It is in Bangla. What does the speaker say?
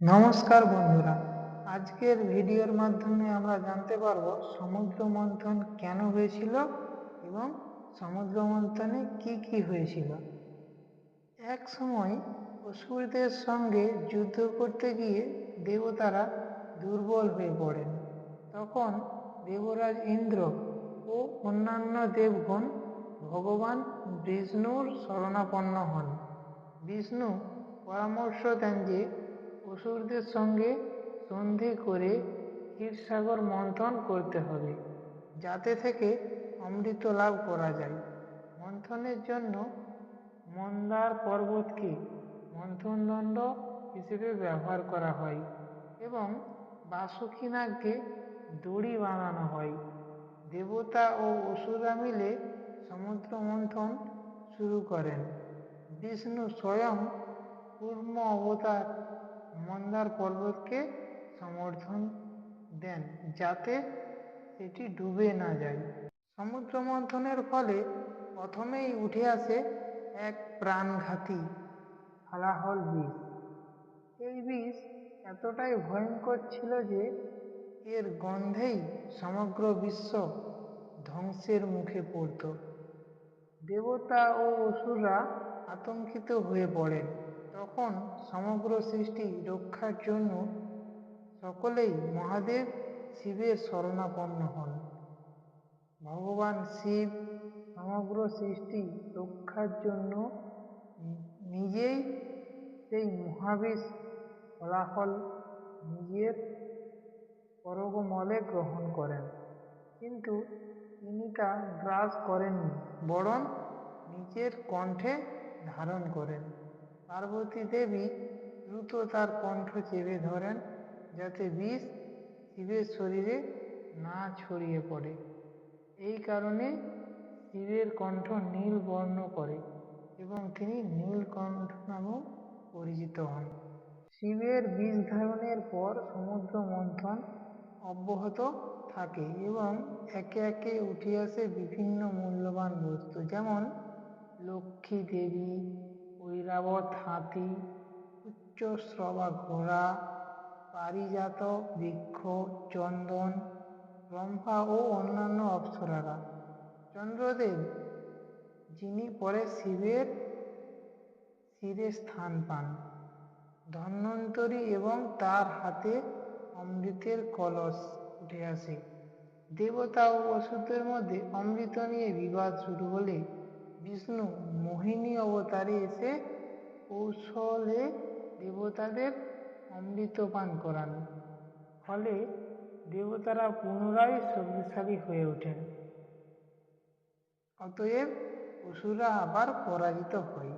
নমস্কার বন্ধুরা। আজকের ভিডিওর মাধ্যমে আমরা জানতে পারব সমুদ্র মন্থন কেন হয়েছিল এবং সমুদ্র মন্থনে কি কি হয়েছিল। এক সময় অসুরদের সঙ্গে যুদ্ধ করতে গিয়ে দেবতারা দুর্বল হয়ে পড়েন। তখন দেবরাজ ইন্দ্র ও অন্যান্য দেবগণ ভগবান বিষ্ণুর শরণাপন্ন হন। বিষ্ণু পরামর্শ দেন যে অসুরদের সঙ্গে সন্ধি করে ক্ষীরসাগর মন্থন করতে হবে, যাতে থেকে অমৃত লাভ করা যায়। মন্থনের জন্য মন্দার পর্বতকে মন্থনদণ্ড হিসেবে ব্যবহার করা হয় এবং বাসুকিনাগকে দড়ি বানানো হয়। দেবতা ও অসুরা মিলে সমুদ্র মন্থন শুরু করেন। বিষ্ণু স্বয়ং কূর্ম অবতার মন্দার পর্বতকে সমর্থন দেন যাতে এটি ডুবে না যায়। সমুদ্র মন্থনের ফলে প্রথমেই উঠে আসে এক প্রাণঘাতী হালাহল বিষ। এই বিষ এতটাই ভয়ঙ্কর ছিল যে এর গন্ধেই সমগ্র বিশ্ব ধ্বংসের মুখে পড়ত। দেবতা ও অসুররা আতঙ্কিত হয়ে পড়েন। তখন সমগ্র সৃষ্টি রক্ষার জন্য সকলেই মহাদেব শিবের শরণাপন্ন হন। ভগবান শিব সমগ্র সৃষ্টি রক্ষার জন্য নিজেই সেই মহাবিষ ফলাফল নিজের পরগমলে গ্রহণ করেন। কিন্তু তিনি তা গ্রাস করেননি, বরং নিজের কণ্ঠে ধারণ করেন। পার্বতী দেবী দ্রুত তার কণ্ঠ চেপে ধরেন, যাতে বিষ শিবের শরীরে না ছড়িয়ে পড়ে। এই কারণে শিবের কণ্ঠ নীল বর্ণ করে এবং তিনি নীলকণ্ঠ নামেও পরিচিত হন। শিবের বিষ ধারণের পর সমুদ্র মন্থন অব্যাহত থাকে এবং একে একে উঠে আসে বিভিন্ন মূল্যবান বস্তু, যেমন লক্ষ্মী দেবী ঐরাবত হাতি উচ্চশ্রবা ঘোড়া, পারিজাত বৃক্ষ, চন্দন রম্ভা ও অন্যান্য অপ্সরারা। চন্দ্রদেব, যিনি পরে শিবের শিরে স্থান পান, ধন্বন্তরী এবং তার হাতে অমৃতের কলস উঠে আসে। দেবতা ও অসুরদের মধ্যে অমৃত নিয়ে বিবাদ শুরু হলে বিষ্ণু মোহিনী অবতারে এসে কৌশলে দেবতাদের অমৃত পান করান। ফলে দেবতারা পুনরায় শক্তিশালী হয়ে ওঠেন। অতএব অসুরা আবার পরাজিত হয়।